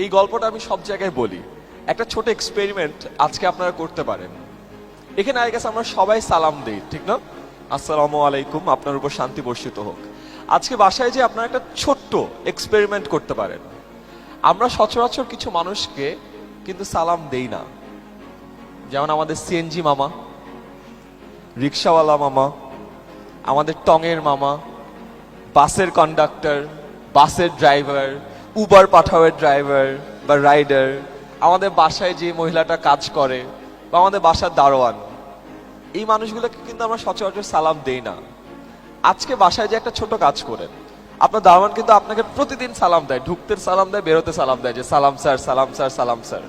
এই গল্পটা আমি সব জায়গায় বলি। একটা ছোট এক্সপেরিমেন্ট আজকে আপনারা করতে পারেন। এখানে আই গেছে আমরা সবাই সালাম দিই, ঠিক না? আসসালামু আলাইকুম, আপনার উপর শান্তি বর্ষিত হোক। আজকে বাসায় যে আপনারা একটা ছোট্ট এক্সপেরিমেন্ট করতে পারেন। আমরা সচরাচর কিছু মানুষকে কিন্তু সালাম দেই না। যেমন আমাদের সিএনজি মামা, রিক্সাওয়ালা মামা, আমাদের টঙের মামা, বাসের কন্ডাক্টর বাসের ড্রাইভার উবার পাঠাওয়ের ড্রাইভার বা রাইডার আমাদের বাসায় যে মহিলাটা কাজ করে বা আমাদের বাসার দারোয়ান, এই মানুষগুলোকে কিন্তু আমরা সচরাচর সালাম দেই না। আজকে বাসায় যে একটা ছোট কাজ করেন, আপনার দারোয়ান কিন্তু আপনাকে প্রতিদিন সালাম দেয়, ঢুকতে সালাম দেয়, বেরোতে সালাম দেয় যে, সালাম স্যার সালাম স্যার সালাম স্যার।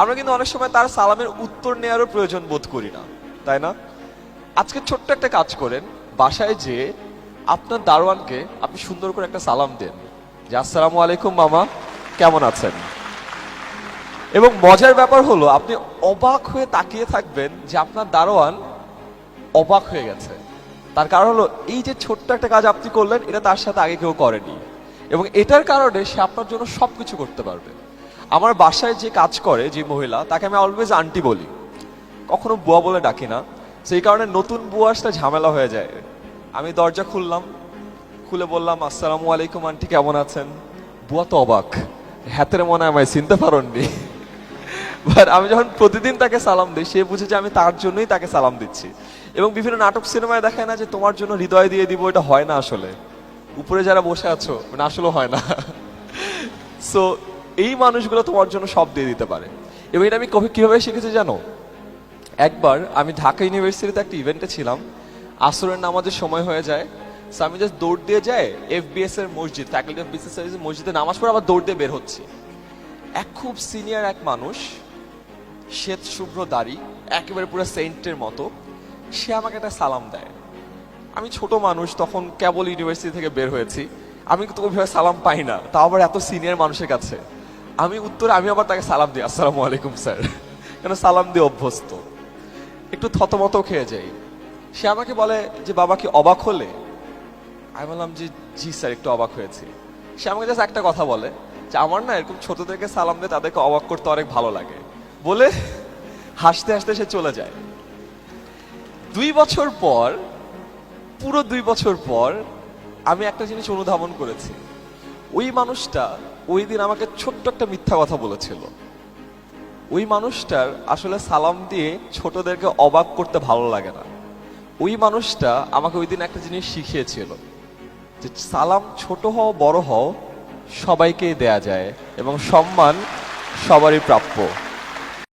আমরা কিন্তু অনেক সময় তার সালামের উত্তর নেওয়ারও প্রয়োজন বোধ করি না, তাই না? আজকে ছোট্ট একটা কাজ করেন, বাসায় যে আপনার দারোয়ানকে আপনি সুন্দর করে একটা সালাম দেন। যে, আসসালামু আলাইকুম, মামা। কেমন আছেন? এবং মজার ব্যাপার হলো, আপনি অবাক হয়ে তাকিয়ে থাকবেন যে আপনার দারোয়ান অবাক হয়ে গেছে। তার কারণ হলো, এই যে ছোট্ট একটা কাজ আপনি করলেন, এটা তার সাথে আগে কেউ করেনি। এবং এটার কারণে সে আপনার জন্য সবকিছু করতে পারবে। আমার বাসায় যে কাজ করে, যে মহিলা, তাকে আমি অলওয়েজ আন্টি বলি। কখনো বুয়া বলে ডাকি না। সেই কারণে নতুন বুয়া আসলে ঝামেলা হয়ে যায়। আমি দরজা খুললাম খুলে বললাম, আসসালামু আলাইকুম, আন্টি, কেমন আছেন? বুয়া তো অবাক। হাতের মনে আমায় চিনতে পারেননি। আমি যখন প্রতিদিন তাকে সালাম দিই, সে বুঝে যে আমি তার জন্যই তাকে সালাম দিচ্ছি। এবং বিভিন্ন নাটক সিনেমায় দেখায় না যে তোমার জন্য হৃদয় দিয়ে দিব, এটা হয় না আসলে। উপরে যারা বসে আছো মানে আসলে হয় না। সো এই মানুষগুলো তোমার জন্য সব দিয়ে দিতে পারে। এবং এটা আমি কীভাবে শিখেছি জানো? একবার আমি ঢাকা ইউনিভার্সিটিতে একটা ইভেন্টে ছিলাম। আসরের নামাজের সময় হয়ে যায়। সো আমি জাস্ট দৌড় দিয়ে যাই এফবিএস এর মসজিদ ফ্যাকাল্টি অফ বিসিএস সার্ভিস মসজিদে নামাজ পড়ে আবার দৌড় দিয়ে বের হচ্ছি। এক খুব সিনিয়র এক মানুষ, শ্বেত শুভ্র দাড়ি, একেবারে পুরো সেন্টের মতো, সে আমাকে একটা সালাম দেয়। আমি ছোট মানুষ, তখন কেবল ইউনিভার্সিটি থেকে বের হয়েছি। আমি তো ওইভাবে সালাম পাই না, তাও আবার এত সিনিয়র মানুষের কাছে। আমি উত্তরে, আমি আবার তাকে সালাম দিই, আসসালামু আলাইকুম, স্যার। কেন সালাম দিয়ে অভ্যস্ত। একটু থতমত খেয়ে যাই। সে আমাকে বলে যে, বাবা কি অবাক হলে? আমি বললাম যে, জি স্যার, একটু অবাক হয়েছি। সে আমাকে জাস্ট একটা কথা বলে যে, আমার না এরকম ছোটদেরকে সালাম দিয়ে তাদেরকে অবাক করতে অনেক ভালো লাগে। বলে হাসতে হাসতে সে চলে যায়। দুই বছর পর, পুরো দুই বছর পর আমি একটা জিনিস অনুধাবন করেছি। ওই মানুষটা ওই দিন আমাকে ছোট্ট একটা মিথ্যা কথা বলেছিল। ওই মানুষটার আসলে সালাম দিয়ে ছোটদেরকে অবাক করতে ভালো লাগে না। ওই মানুষটা আমাকে ওই দিন একটা জিনিস শিখিয়েছিল। যে সালাম ছোট হও বড় হও সবাইকেই দেয়া যায় এবং সম্মান সবারই প্রাপ্য।